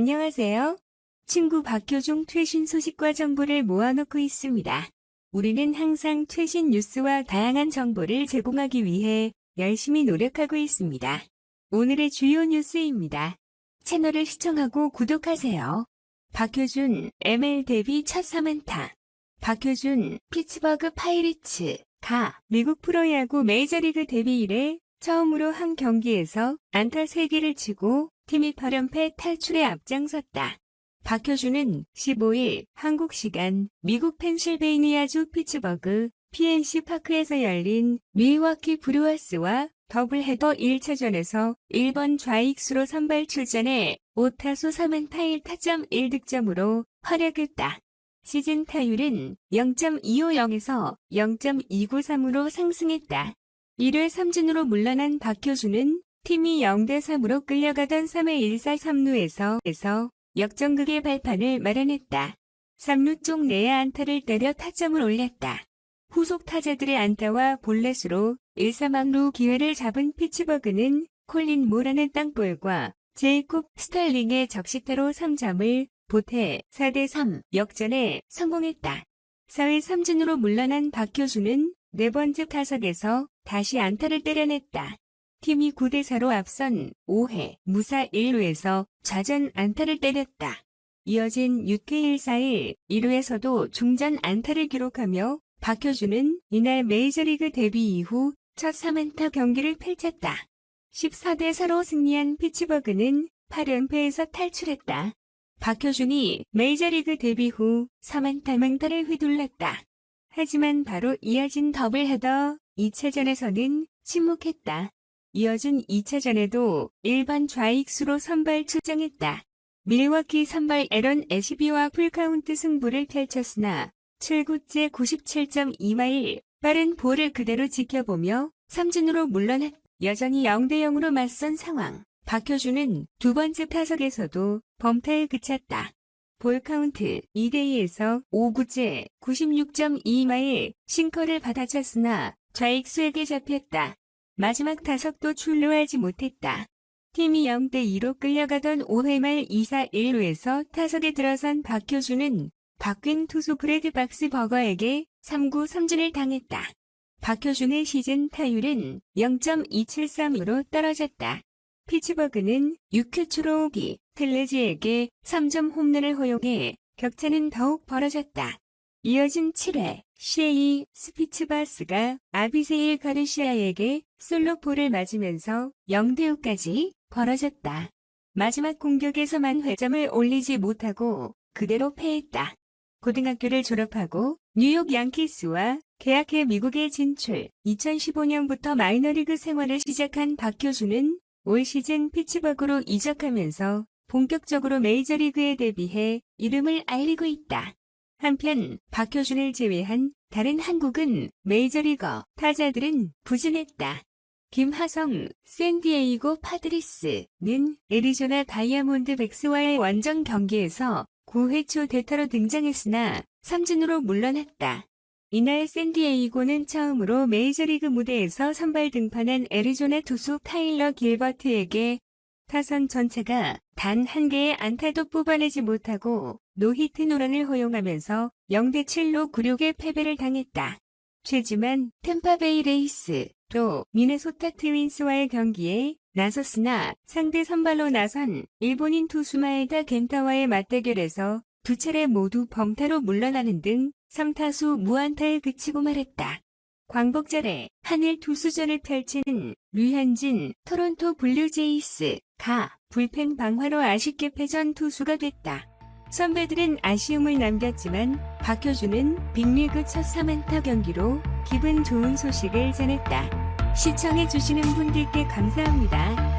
안녕하세요. 친구 박효중 퇴신 소식과 정보를 모아놓고 있습니다. 우리는 항상 퇴신 뉴스와 다양한 정보를 제공하기 위해 열심히 노력하고 있습니다. 오늘의 주요 뉴스입니다. 채널을 시청하고 구독하세요. 박효준 ML 데뷔 첫 3안타. 박효준 피츠버그 파이리츠 가 미국 프로야구 메이저리그 데뷔 이래 처음으로 한 경기에서 안타 3개를 치고 팀이 8연패 탈출에 앞장섰다. 박효준은 15일 한국 시간 미국 펜실베이니아주 피츠버그 PNC 파크에서 열린 밀워키 브루어스와 더블헤더 1차전에서 1번 좌익수로 선발 출전해 5타수 3안타 1타점 1득점으로 활약했다. 시즌 타율은 0.250에서 0.293으로 상승했다. 1회 3진으로 물러난 박효준은 팀이 0대 3으로 끌려가던 3회 1사 3루에서 에서 역전극의 발판을 마련했다. 3루 쪽 내야 안타를 때려 타점을 올렸다. 후속 타자들의 안타와 볼넷으로 1사망루 기회를 잡은 피츠버그는 콜린 모라는 땅볼과 제이콥 스탈링의 적시타로 3점을 보태 4대3 역전에 성공했다. 4회 3진으로 물러난 박효준은 네 번째 타석에서 다시 안타를 때려냈다. 팀이 9대4로 앞선 5회 무사 1루에서 좌전 안타를 때렸다. 이어진 6회 1사일 1루에서도 중전 안타를 기록하며 박효준은 이날 메이저리그 데뷔 이후 첫 3안타 경기를 펼쳤다. 14대4로 승리한 피츠버그는 8연패에서 탈출했다. 박효준이 메이저리그 데뷔 후 3안타 맹타를 휘둘렀다. 하지만 바로 이어진 더블헤더 2차전에서는 침묵했다. 이어진 2차전에도 일반 좌익수로 선발 출장했다. 밀워키 선발 에런 애시비와 풀카운트 승부를 펼쳤으나 7구째 97.2마일 빠른 볼을 그대로 지켜보며 삼진으로 물러났 여전히 0대0으로 맞선 상황. 박효준은 두 번째 타석에서도 범타에 그쳤다. 볼 카운트 2대2에서 5구째 96.2마일 싱커를 받아쳤으나 좌익수에게 잡혔다. 마지막 타석도 출루하지 못했다. 팀이 0대2로 끌려가던 5회 말 2사 1루에서 타석에 들어선 박효준은 바뀐 투수 브레드 박스 버거에게 3구 3진을 당했다. 박효준의 시즌 타율은 0.273으로 떨어졌다. 피츠버그는 6회 초로오기 텔레지에게 3점 홈런을 허용해 격차는 더욱 벌어졌다. 이어진 7회 시에이 스피츠바스가 아비세일 가르시아에게 솔로포를 맞으면서 0대5까지 벌어졌다. 마지막 공격에서만 회점을 올리지 못하고 그대로 패했다. 고등학교를 졸업하고 뉴욕 양키스와 계약해 미국에 진출, 2015년부터 마이너리그 생활을 시작한 박효준은 올 시즌 피츠버그로 이적하면서 본격적으로 메이저리그에 데뷔해 이름을 알리고 있다. 한편 박효준을 제외한 다른 한국은 메이저리거 타자들은 부진했다. 김하성, 샌디에이고 파드리스는 애리조나 다이아몬드 백스와의 원정 경기에서 9회 초 대타로 등장했으나 3진으로 물러났다. 이날 샌디에이고는 처음으로 메이저리그 무대에서 선발 등판한 애리조나 투수 타일러 길버트에게 타선 전체가 단 한 개의 안타도 뽑아내지 못하고 노히트 노런을 허용하면서 0대7로 굴욕의 패배를 당했다. 최지만 템파베이 레이스 또 미네소타 트윈스와의 경기에 나섰으나 상대 선발로 나선 일본인 투수 마에다 겐타와의 맞대결에서 두 차례 모두 범타로 물러나는 등 3타수 무안타에 그치고 말했다. 광복절에 한일 투수전을 펼치는 류현진 토론토 블루제이스 가 불펜 방화로 아쉽게 패전 투수가 됐다. 선배들은 아쉬움을 남겼지만 박효준은 빅리그 첫 3안타 경기로 기분 좋은 소식을 전했다. 시청해주시는 분들께 감사합니다.